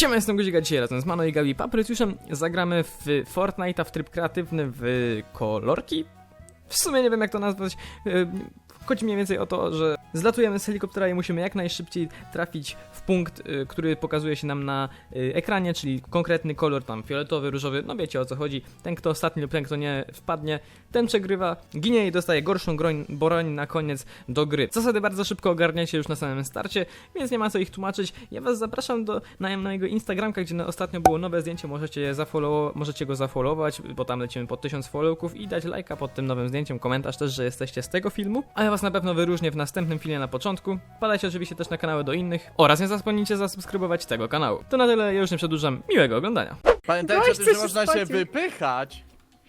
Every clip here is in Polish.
Siema, jestem Guzika, dzisiaj razem z Mano i Gabi Paprycjuszem zagramy w Fortnite'a w tryb kreatywny w kolorki. W sumie nie wiem jak to nazwać. Yy, Chodzi mniej więcej o to, że zlatujemy z helikoptera i musimy jak najszybciej trafić w punkt, y, który pokazuje się nam na y, ekranie, czyli konkretny kolor, tam fioletowy, różowy, no wiecie o co chodzi. Ten, kto ostatni lub ten, kto nie wpadnie, ten przegrywa, ginie i dostaje gorszą groń, broń na koniec do gry. Zasady bardzo szybko ogarniacie już na samym starcie, więc nie ma co ich tłumaczyć. Ja was zapraszam do, na mojego Instagramka, gdzie ostatnio było nowe zdjęcie, możecie, je zafollow, możecie go zafollowować, bo tam lecimy po 1000 followków i dać lajka pod tym nowym zdjęciem, komentarz też, że jesteście z tego filmu. A ja was na pewno wyróżnię w następnym filmie na początku. Padajcie oczywiście też na kanały do innych oraz nie zapomnijcie zasubskrybować tego kanału. To na tyle, ja już nie przedłużam. Miłego oglądania. Pamiętajcie o tym, że się można się wypychać.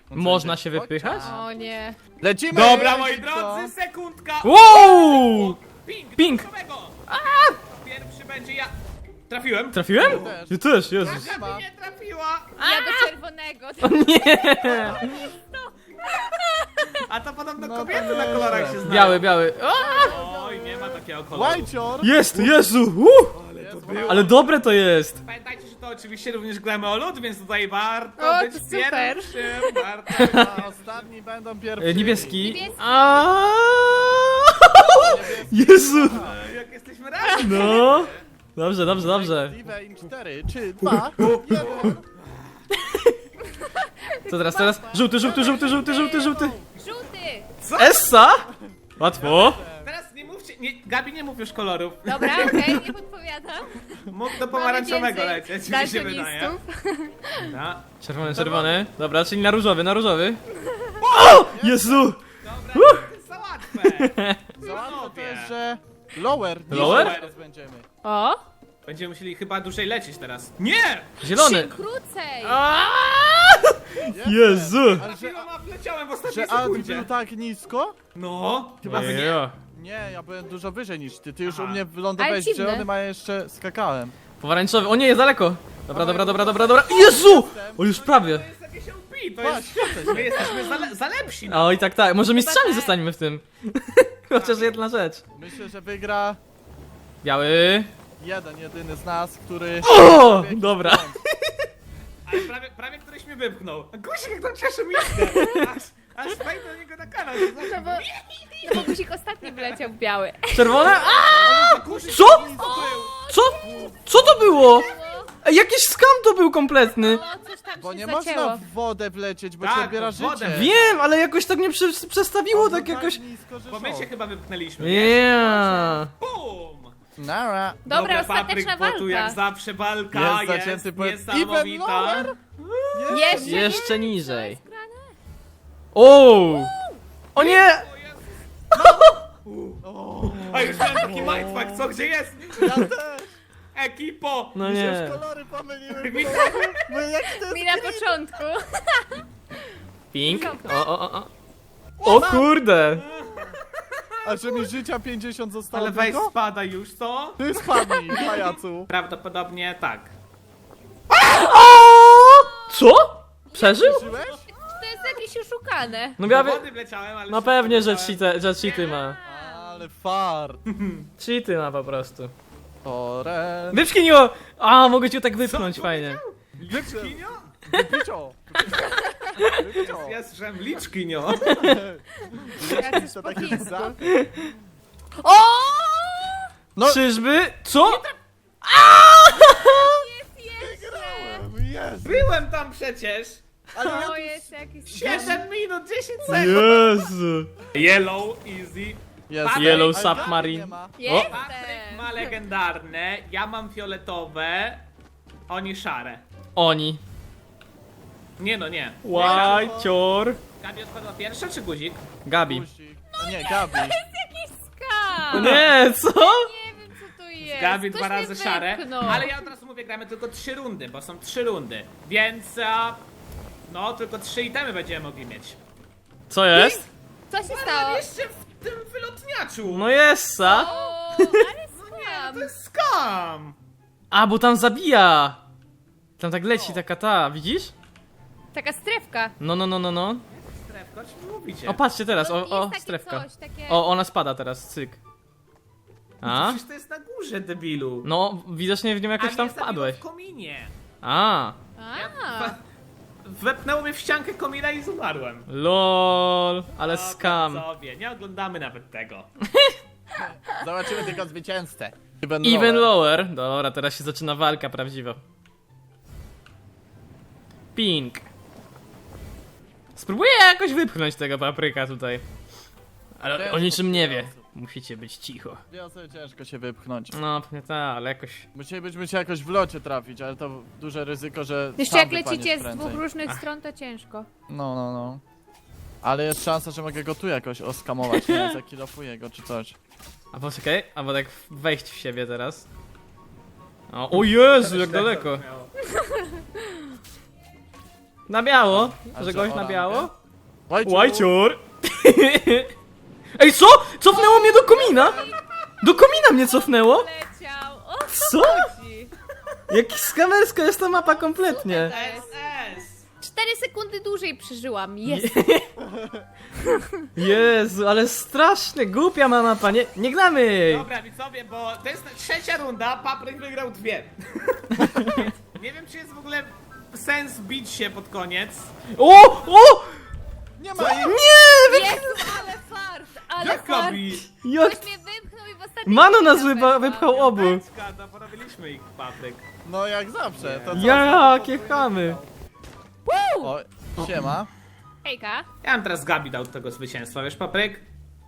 Można się wypychać? O nie. Lecimy! Dobra, moi drodzy, sekundka! Wow! Ping! Ping! Pierwszy będzie ja. Trafiłem? Trafiłem? też. Ty też, Jezus. Gabi nie trafiła! Ja do czerwonego. Nie! A to podobno No kobiety to na kolorach się znają. Biały, biały. Oj, nie ma takiego koloru. Łajcior! Jest, Jezu! Uh! Ale dobre to jest! Pamiętajcie, że to oczywiście również gramy o lód, więc tutaj warto O, być to super. pierwszym. Warto. A ostatni będą pierwsi. E, Niebieski. Niebieski. A! Jezu! Jak jesteśmy razem. No! Dobrze, dobrze, dobrze. Steven 4, 3, 2, 1. Co teraz, teraz? Żółty, żółty, żółty, żółty, żółty, żółty. Essa? Łatwo. Teraz nie mówcie, nie, Gabi nie mów już kolorów. Dobra, okej, nie podpowiadam. Mów do Mamy pomarańczowego więcej lecieć, mi się wydaje. daltonistów. No. Czerwony, czerwony. Dobra, czyli na różowy, na różowy. O! Jezu! Dobra, to jest za łatwe. Załatwo to jest, że lower. Lower? teraz będziemy. O. Będziemy musieli chyba dłużej lecieć teraz. Nie! Zielony. Czym krócej. Jezu! Ale że, Chwiloma wleciałem w ostatniej że Ant sekundzie. był tak nisko? No, chyba że nie. Ja. Nie, ja byłem dużo wyżej niż ty. Ty już Aha. u mnie Ale wylądowałeś dziwne. zielony, a ja jeszcze skakałem. Pomarańczowy. O nie, jest daleko. Dobra, dobra, dobra, dobra, dobra. Jezu! O, już prawie. To jest jakieś OP, to jest... My jesteśmy za, le- za lepsi. No. O, i tak, tak. Może mistrzami zostaniemy w tym. Chociaż jedna rzecz. Myślę, że wygra Biały. Jeden, jedyny z nas, który... O! Dobra. Ale prawie, prawie któryś mnie wypchnął. A Guzik jak tam cieszy miskę. Aż, aż wejdę do niego na kanał. to znaczy- No bo, no bo guzik ostatni wyleciał w biały. Czerwone? A! Guzik Co? nic był. Co? Co to było? Ej, jakiś skam to był kompletny. No, coś tam Bo się nie zacięło. można w wodę wlecieć, bo Tak, ci odbiera w wodę. życie. Wiem, ale jakoś tak mnie prze przestawiło tak był jakoś. nisko, że Bo my się chyba wypchnęliśmy. Yeah. Nara. Dobra, ostateczna bo tu jak walka. zawsze walka Jest jest, zacięty po- niesamowita. Even lower? Jeszcze, Jeszcze nie? niżej. Jest? O! O nie! A już miałem taki mindfuck, co gdzie jest? Ja też. Ekipo! No Mi się nie. już kolory pomyliły. Bo jak ty Mi na początku. Pink. O, o, o, o. O kurde! A że mi życia 50 zostało Ale weź tylko? spada już, co? Ty spadnij, pajacu. Prawdopodobnie tak. Co? Przeżył? Żyłeś? To jest jakieś oszukane. No Do miałem... wody wleciałem, ale... No szybko pewnie, że wleciałem. cheaty, że cheaty ma. Ale fart. Cheaty ma po prostu. Oren. Wypchniło! A, mogę cię tak wypchnąć, fajnie. Liczkinio? Wypicio. Ja słyszałem liczkinio. Jacyś To taki O! No. Czyżby? Co? Jest jeszcze! Jest. Byłem tam przecież! Ale ja O, jest jakiś... 7 minut, 10 sekund! Jezu. Yellow, easy. Jest. Yellow Ale Submarine. nie ma. Patryk ma legendarne, ja mam fioletowe, oni szare. Oni. Nie no, nie. Łajcior. Gabi odpadła pierwsza czy guzik? Gabi. Guzik. A Nie, Gabi. Jakiś skam! Nie, co? Nie wiem co tu jest. Gabi Ktoś dwa mnie razy szare, wypchnął. ale ja od razu mówię, gramy tylko trzy rundy, bo są trzy rundy, więc a, no tylko trzy itemy będziemy mogli mieć. Co jest? Co się Ale stało? jeszcze w tym wylotniaczu! No jest, sa. O, ale skam! To jest skam! A, bo tam zabija. Tam tak leci taka ta, widzisz? Taka strefka. No, no, no, no, no. Strefko, o czym mówicie? O, patrzcie teraz, No, o, jest o, takie strefka. Coś, takie... O, ona spada teraz, cyk. A? Przecież to jest na górze, debilu. No, widocznie w nią A jakoś tam wpadłeś. w kominie. A, A, Wepnęło mnie w ściankę komina i umarłem. lol, ale Dobra, skam. Sobie, nie oglądamy nawet tego. Zobaczymy tylko zwycięzcę. Even, Even lower. lower. Dobra, teraz się zaczyna walka prawdziwa. Pink. Spróbuję jakoś wypchnąć tego papryka tutaj. Ale o niczym nie wie. Musicie być cicho. Wie sobie ciężko się wypchnąć. No, pewnie tak, ale jakoś... Musielibyśmy się jakoś w locie trafić, ale to duże ryzyko, że jeszcze sam jak wypadniesz lecicie z prędzej. dwóch różnych stron, to ciężko. No, no, no. Ale jest szansa, że mogę go tu jakoś oskamować, nie? Zakilofuję go czy coś. A poczekaj, albo tak wejść w siebie teraz. O, o Jezu, jak daleko. Na biało? A Że że gość na orankę? biało? Łajciu! Łajcior! Ej, co? Cofnęło mnie do komina? Do komina mnie cofnęło? Leciał! O Co? chodzi? Jak skamerska jest ta mapa kompletnie. SS! 4 sekundy dłużej przeżyłam. Jest. Jezu, ale strasznie głupia ma mapa, nie, nie gramy jej. Dobra, widzowie, bo to jest trzecia runda, Papryk wygrał dwie. nie wiem, czy jest w ogóle sens bić się pod koniec. O, o! Nie ma ich! Nie! Jezu, ale fart! Ale Jak fart! Jak... Ktoś mnie wypchnął i w ostatniej Mano chwili nas wypa- wypchał obu. To porobiliśmy ich, Papryk. No jak zawsze. To co? Jakie chamy. O, siema. Hejka. Ja bym teraz Gabi dał tego zwycięstwa, wiesz, Papryk?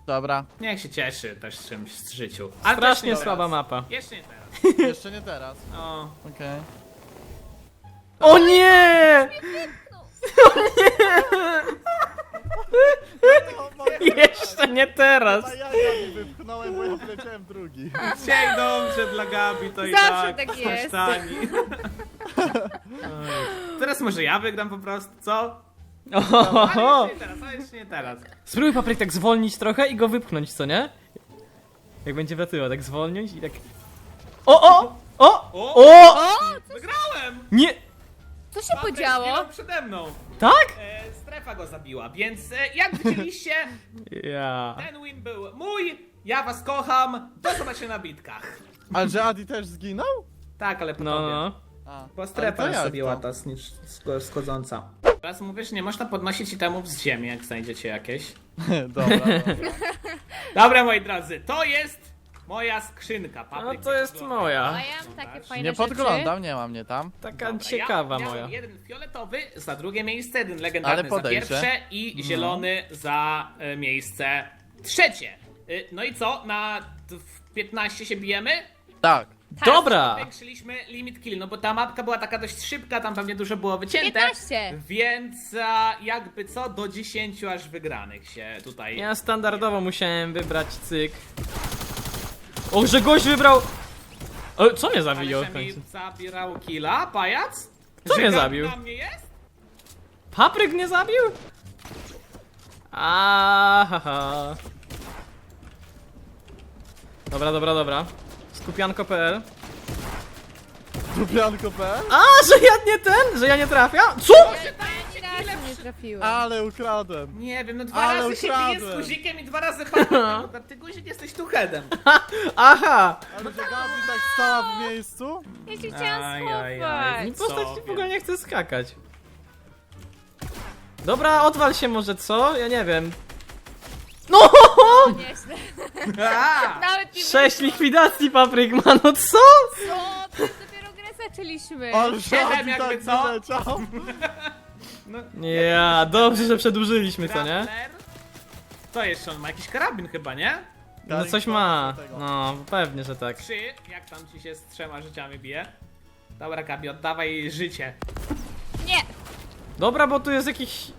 Dobra. Niech się cieszy też czymś z życiu. Ale też Strasznie nie słaba mapa. Jeszcze nie teraz. Jeszcze nie teraz. O, Okej. O nie! Jeszcze nie teraz. A ja Gabi wypchnąłem, bo ja wleciałem drugi. dzisiaj dobrze dla Gabi, to i Zawsze tak. tak jest. kasztani. teraz może ja wygram po prostu, co? Ohoho. Ale jeszcze nie teraz, ale jeszcze nie teraz. Spróbuj papryk tak zwolnić trochę i go wypchnąć, co nie? Jak będzie wlatywał, tak zwolnić i tak... O, o! O! O! O! O! Wygrałem! Nie! Co się podziało? zginął przede mną. Tak? E, strefa go zabiła, więc e, jak widzieliście, Ja. ten win był mój. Ja was kocham. Do zobaczenia na bitkach. Ale że Adi też zginął? Tak, ale po No, tobie. no. A, Bo strefa jest sobie to? łata schodząca. Teraz mówisz, nie można podnosić itemów z ziemi, jak znajdziecie jakieś. dobra, dobra. Dobra, moi drodzy, to jest moja skrzynka. No Papryk to jest podgląda. A moja. ja mam takie fajne Nie podglądam, nie mam mnie tam. Taka Dobra, ciekawa ja, moja. Ja jeden fioletowy za drugie miejsce, jeden legendarny Ale za podejrzę. pierwsze i zielony za e, miejsce trzecie. Y, no i co? Na t- w 15 się bijemy? Tak. Dobra! Zwiększyliśmy limit kill, no bo ta mapka była taka dość szybka, tam pewnie dużo było wycięte. 15. Więc a, jakby co, do 10 aż wygranych się tutaj. Ja standardowo musiałem wybrać cyk. O, że gość wybrał... O, co mnie Ale zabiło że w mi końcu? zabierał killa, pajac? Kto Że mnie zabił? na mnie jest? Papryk mnie zabił? Ahaha. Dobra, dobra, dobra. Skupianko.pl Dubianko.pl? A, że ja nie ten? Że ja nie trafiam? Co? Nie trafiłem. Ale ukradłem. Nie wiem, no dwa Ale razy się bije z ukradłem. guzikiem i dwa razy padłem. Ty guzik jesteś tu headem. Aha! Ale że Gabi tak stała w miejscu? Ja się chciałam aj. schować. Postać Co w ogóle nie chce skakać. Dobra, odwal się może, co? Ja nie wiem. No! Nieźle. Nawet nie Sześć wyszło. likwidacji papryk ma, no co? Co? To dopiero grę zaczęliśmy. Ale Siedem jakby tak co? wyleciał. Ja, dobrze, że przedłużyliśmy, co nie? Grappler. Co jeszcze on ma? Jakiś karabin chyba, nie? No coś ma. No, pewnie, że tak. Trzy. Jak tam ci się z trzema życiami bije? Dobra, Gabi, oddawaj jej życie. Nie. Dobra, bo tu jest jakiś...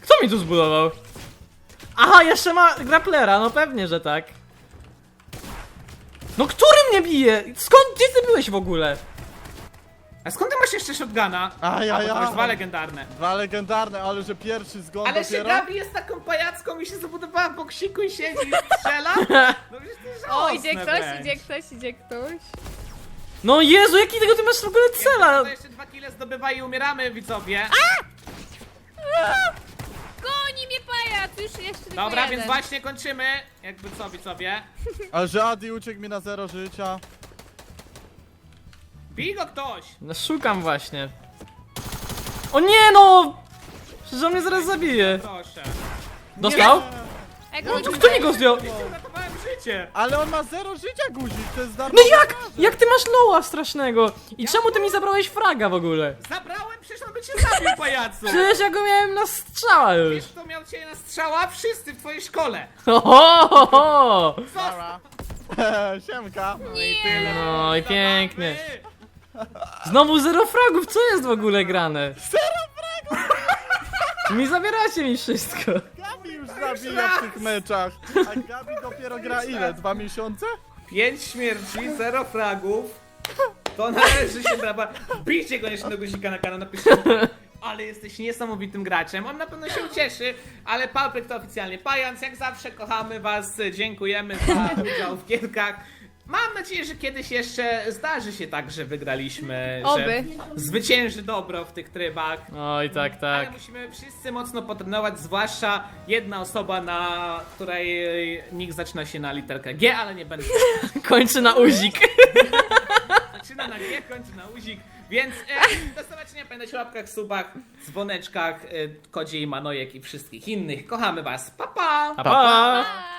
Kto mi tu zbudował? Aha, jeszcze ma grapplera, no pewnie, że tak. No który mnie bije? Skąd, gdzie ty byłeś w ogóle? A skąd ty masz jeszcze shotguna? A ja, ja. jest dwa legendarne. Dwa legendarne, ale że pierwszy zgon Ale się dopiero? Gabi jest taką pajacką i się zabudowała po ksiku i siedzi i strzela? No przecież to jest O, żałosne idzie ktoś, wręcz. idzie ktoś, idzie ktoś. No Jezu, jaki tego ty masz w ogóle cela? To jeszcze dwa kile zdobywa i umieramy, widzowie. Goni mnie pajac! Już jeszcze tylko Dobra, jeden. więc właśnie kończymy. Jakby co, widzowie. A że Adi uciekł mi na zero życia. Bij go ktoś! No szukam właśnie. O nie no! Przecież on mnie zaraz zabije. Proszę. Dostał? Ej, No, kto mi go zdjął? Życie! Ale on ma zero życia, guzik, to jest darmo. No jak? Jak ty masz loła strasznego? I czemu ty mi zabrałeś fraga w ogóle? Zabrałem, przecież on by cię zabił, pajacu! Przecież ja go miałem na strzała już. Wiesz, kto miał cię na strzała? Wszyscy w twojej szkole! Ho, ho, ho. Dobra. Siemka. No i pięknie. Znowu zero fragów, co jest w ogóle grane? Zero fragów! Mi zabieracie mi wszystko. Gabi już zabija w tych meczach. A Gabi dopiero gra ile? Dwa miesiące? Pięć śmierci, zero fragów. To należy się na... Bijcie go jeszcze do guzika na kanał, napiszcie ale jesteś niesamowitym graczem. On na pewno się ucieszy, ale Papryk to oficjalnie Pając. Jak zawsze kochamy was, dziękujemy za udział w gierkach. Mam nadzieję, że kiedyś jeszcze zdarzy się tak, że wygraliśmy, Oby. że zwycięży dobro w tych trybach. Oj, tak, Ale tak. musimy wszyscy mocno potrenować, zwłaszcza jedna osoba, na której nick zaczyna się na literkę G, ale nie będę Kończy na uzik. Zaczyna na G, kończy na uzik, więc e, do zobaczenia pamiętajcie o łapkach, subach, dzwoneczkach, e, kodzie i manojek i wszystkich innych. Kochamy was, pa pa! Pa, pa. Pa!